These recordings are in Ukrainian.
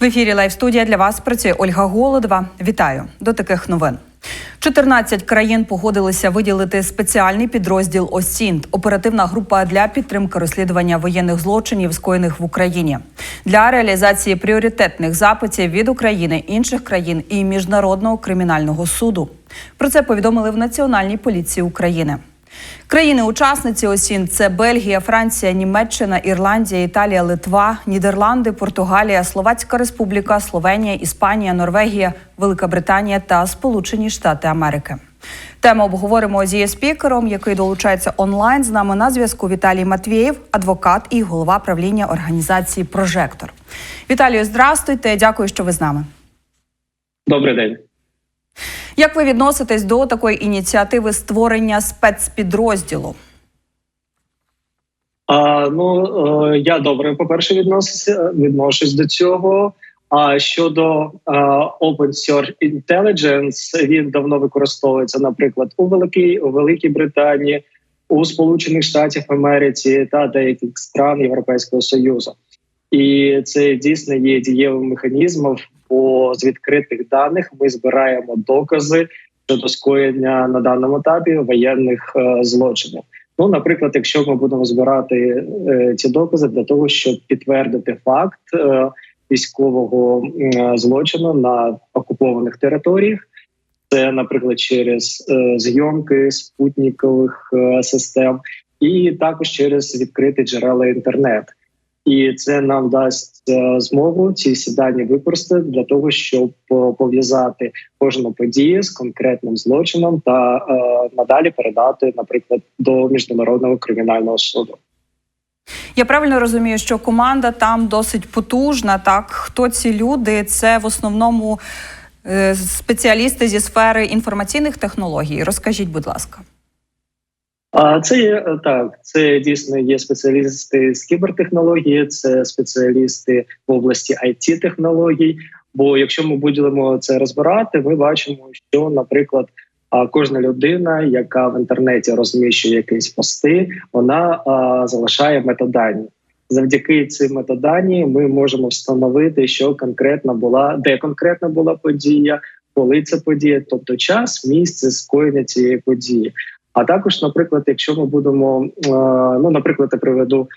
В ефірі Лайв студія для вас працює Ольга Голодова. Вітаю до таких новин. 14 країн погодилися виділити спеціальний підрозділ ОСІНТ – оперативна група для підтримки розслідування воєнних злочинів, скоєних в Україні, для реалізації пріоритетних запитів від України, інших країн і міжнародного кримінального суду. Про це повідомили в Національній поліції України. Країни-учасниці ОСІН це Бельгія, Франція, Німеччина, Ірландія, Італія, Литва, Нідерланди, Португалія, Словацька Республіка, Словенія, Іспанія, Норвегія, Велика Британія та Сполучені Штати Америки. Тему обговоримо зі спікером, який долучається онлайн. З нами на зв'язку Віталій Матвієв, адвокат і голова правління організації Прожектор. Віталію, здрастуйте. Дякую, що ви з нами. Добрий день. Як ви відноситесь до такої ініціативи створення спецпідрозділу? А, Ну е, я добре, по перше, відносився відношусь до цього. А щодо а, Open Source Intelligence, він давно використовується, наприклад, у Великій у Великій Британії, у Сполучених Штатах Америці та деяких стран Європейського Союзу, і це дійсно є дієвим механізмом. Бо з відкритих даних ми збираємо докази щодо скоєння на даному етапі воєнних е, злочинів. Ну, наприклад, якщо ми будемо збирати е, ці докази для того, щоб підтвердити факт е, військового злочину на окупованих територіях, це, наприклад, через зйомки спутникових систем, і також через відкриті джерела інтернет. І це нам дасть е, змогу ці всі дані використати для того, щоб е, пов'язати кожну подію з конкретним злочином та е, надалі передати, наприклад, до міжнародного кримінального суду. Я правильно розумію, що команда там досить потужна. Так, хто ці люди? Це в основному е, спеціалісти зі сфери інформаційних технологій. Розкажіть, будь ласка. А це є е, так. Це дійсно є спеціалісти з кібертехнології, це спеціалісти в області it технологій. Бо якщо ми будемо це розбирати, ми бачимо, що, наприклад, кожна людина, яка в інтернеті розміщує якісь пости, вона залишає метадані. Завдяки цим метадані ми можемо встановити, що конкретно була, де конкретно була подія, коли це подія, тобто час, місце скоєння цієї події. А також, наприклад, якщо ми будемо ну, наприклад, я приведу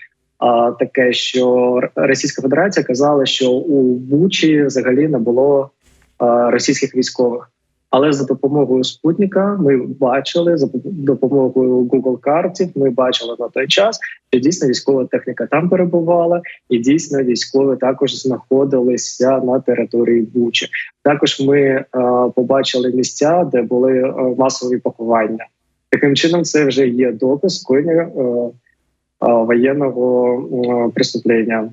таке, що Російська Федерація казала, що у Бучі взагалі не було російських військових. Але за допомогою спутника ми бачили за допомогою Google картів. Ми бачили на той час, що дійсно військова техніка там перебувала, і дійсно військові також знаходилися на території Бучі. Також ми е, побачили місця, де були е, масові поховання. Таким чином, це вже є доказ скоєння е, е, воєнного е, преступлення.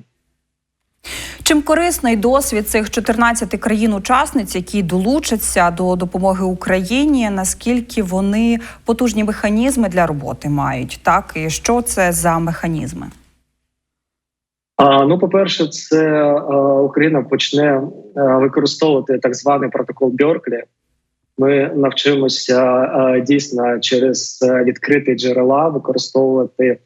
Чим корисний досвід цих 14 країн-учасниць, які долучаться до допомоги Україні, наскільки вони потужні механізми для роботи мають, так і що це за механізми? А, Ну, по перше, це а, Україна почне а, використовувати так званий протокол Бьорклі. Ми навчимося дійсно через відкриті джерела використовувати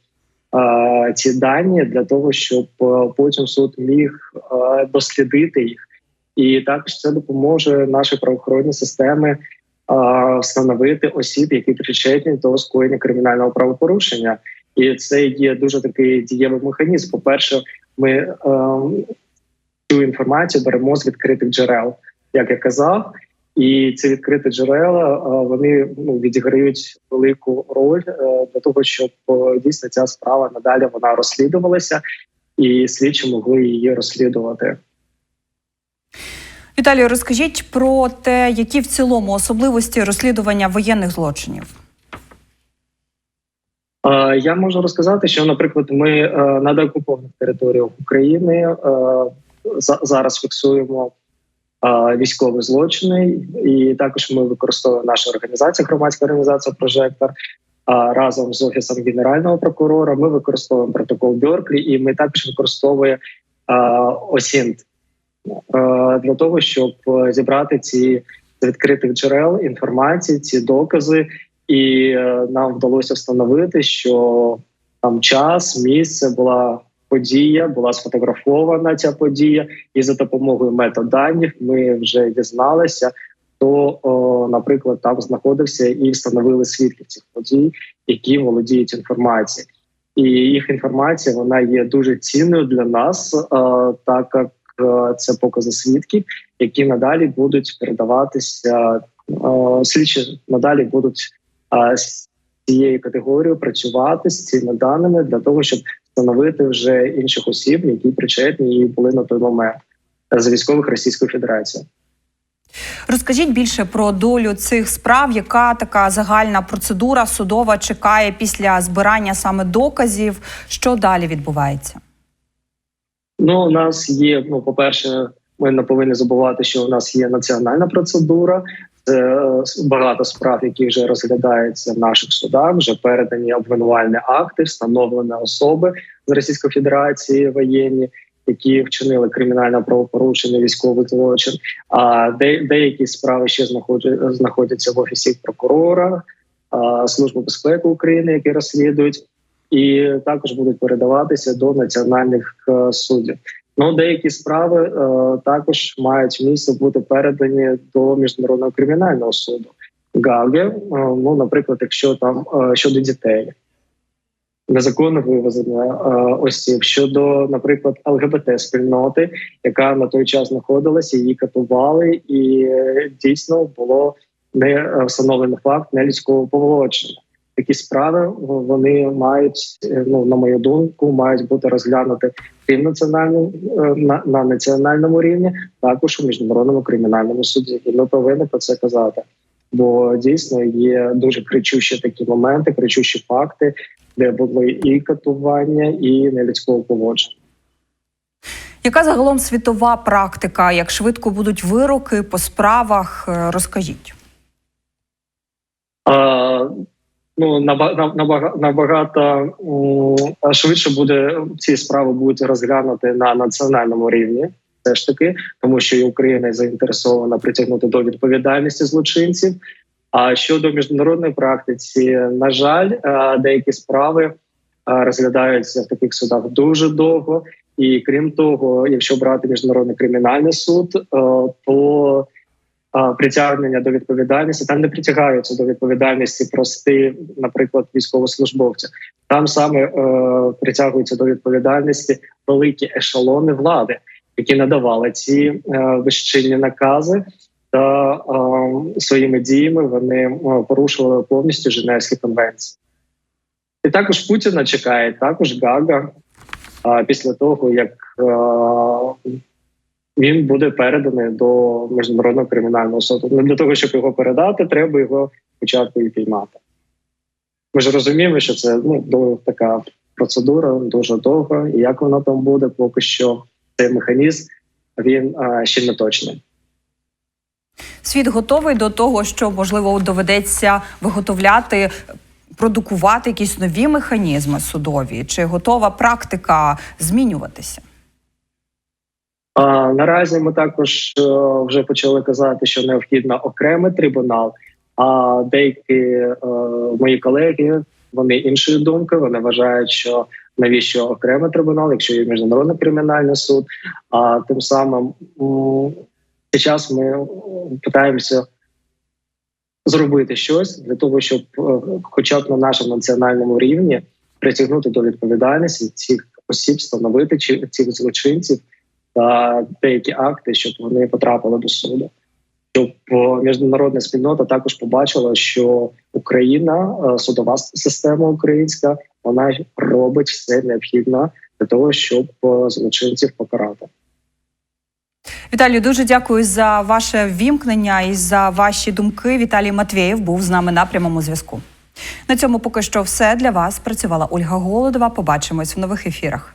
ці дані для того, щоб е, потім суд міг е, дослідити їх, і також це допоможе нашій правоохоронній системі встановити осіб, які причетні до скоєння кримінального правопорушення, і це є дуже такий дієвий механізм. По перше, ми е, цю інформацію беремо з відкритих джерел, як я казав. І ці відкриті джерела вони ну відіграють велику роль е, для того, щоб дійсно ця справа надалі вона розслідувалася, і слідчі могли її розслідувати. Віталію, розкажіть про те, які в цілому особливості розслідування воєнних злочинів. Я можу розказати, що, наприклад, ми е, на деокупованих територіях України е, зараз фіксуємо військові злочини, і також ми використовуємо наша організація, громадська організація Прожектор. А разом з офісом генерального прокурора ми використовуємо протокол Бьорклі, і ми також використовуємо ОСІНТ для того, щоб зібрати ці з відкритих джерел інформації, ці докази, і е, нам вдалося встановити, що там час, місце була подія, була сфотографована ця подія, і за допомогою метаданих ми вже дізналися, хто, наприклад, там знаходився і встановили свідків цих подій, які володіють інформацією. І їх інформація вона є дуже цінною для нас, е, так як е, це покази свідків, які надалі будуть передаватися. е, Слідчі надалі будуть з цією категорією працювати з цими даними для того, щоб встановити вже інших осіб, які причетні і були на той момент з військових Російської Федерації. Розкажіть більше про долю цих справ, яка така загальна процедура судова чекає після збирання саме доказів. Що далі відбувається? Ну, у нас є. Ну, по-перше, ми не повинні забувати, що у нас є національна процедура. Е, багато справ, які вже розглядаються в наших судах. Вже передані обвинувальні акти, встановлені особи з Російської Федерації воєнні, які вчинили кримінальне правопорушення, військовий злочин. А де, деякі справи ще знаходять, знаходяться в офісі прокурора, Служби безпеки України, які розслідують, і також будуть передаватися до національних е, суддів. Ну, деякі справи е, також мають місце бути передані до міжнародного кримінального суду Гаги. Е, ну, наприклад, якщо там е, щодо дітей, незаконне вивезення е, осіб щодо, наприклад, ЛГБТ спільноти, яка на той час знаходилася, її катували, і е, дійсно було не е, встановлений факт нелюдського поволочення. Такі справи вони мають, е, ну на мою думку, мають бути розглянути і в національному е, на, на національному рівні, також у міжнародному кримінальному суді. І ми повинні про це казати. Бо дійсно є дуже кричущі такі моменти, кричущі факти, де були і катування, і нелюдського поводження. Яка загалом світова практика? Як швидко будуть вироки по справах? Е, Розкажіть. А, ну наба- на- набага- набагато м, швидше буде ці справи будуть розглянути на національному рівні. Все ж таки, тому що і Україна заінтересована притягнути до відповідальності злочинців. А щодо міжнародної практиці, на жаль, е, деякі справи е, розглядаються в таких судах дуже довго. І крім того, якщо брати міжнародний кримінальний суд, е, то притягнення до відповідальності там не притягаються до відповідальності прості, наприклад, військовослужбовці. Там саме е, притягуються до відповідальності великі ешелони влади, які надавали ці е, безчинні накази. Та е, своїми діями вони е, порушували повністю Женевські конвенції. І також Путіна чекає також Гага а, після того, як е, він буде переданий до міжнародного кримінального суду. Ну, для того, щоб його передати, треба його спочатку і піймати. Ми ж розуміємо, що це ну, така процедура дуже довга, і як вона там буде, поки що цей механізм він а, ще не точний. Світ готовий до того, що можливо доведеться виготовляти, продукувати якісь нові механізми судові, чи готова практика змінюватися? Наразі ми також е, вже почали казати, що необхідно окремий трибунал. А деякі е, мої колеги вони іншої думки. Вони вважають, що навіщо окремий трибунал, якщо є міжнародний кримінальний суд. А тим самим зараз ми питаємося зробити щось для того, щоб, е, хоча б на нашому національному рівні, притягнути до відповідальності цих осіб, встановити чи цих злочинців та деякі акти, щоб вони потрапили до суду. Щоб е, міжнародна спільнота також побачила, що Україна, е, судова система українська, вона робить все необхідне для того, щоб е, злочинців покарати. Віталію, дуже дякую за ваше ввімкнення і за ваші думки. Віталій Матвєєв був з нами на прямому зв'язку. На цьому поки що все для вас. Працювала Ольга Голодова. Побачимось в нових ефірах.